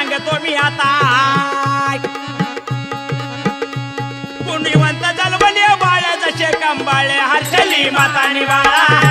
सांगतो मी आता. पुण्यवंत जलवले बाळ्या जसे कंबाळे हर्षली माता निवाळा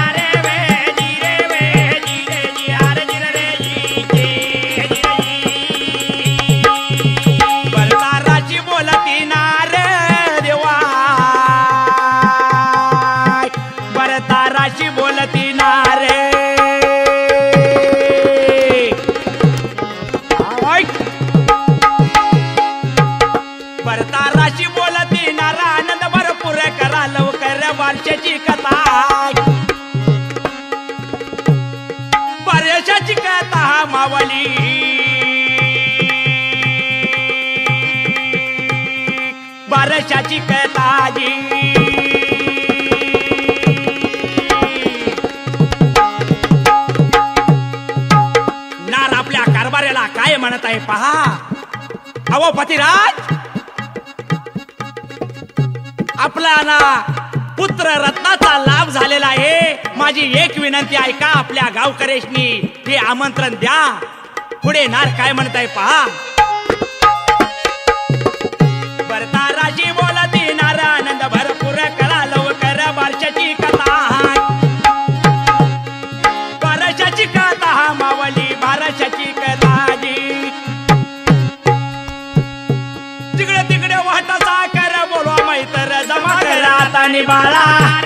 अशी बोलती नारा आनंद भरपूर करा लवकर बारशाची कथा. परेशाची कथा मावली. बारशाची कथा नार आपल्या कारभाऱ्याला काय म्हणत आहे पहा? अहो पतिराज! सगळ्यांना पुत्र रत्नाचा लाभ झालेला आहे. माझी एक विनंती ऐका आपल्या गावकरेशनी हे आमंत्रण द्या. पुढे नार काय म्हणताय पहा. बनी वाला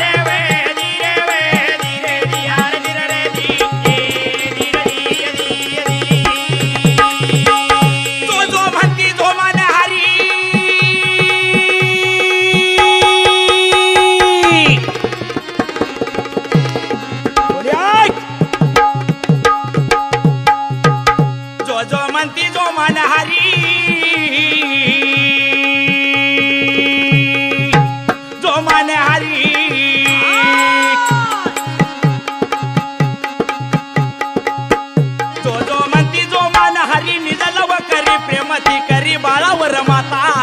পাতা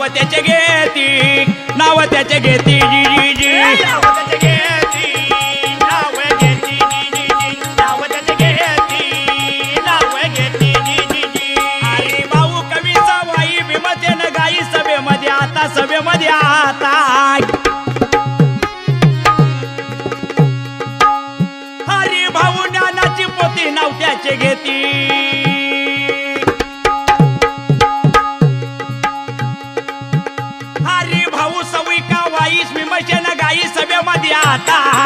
नाव त्याचे घेती नाव त्याचे घेती जी जी जी. दाता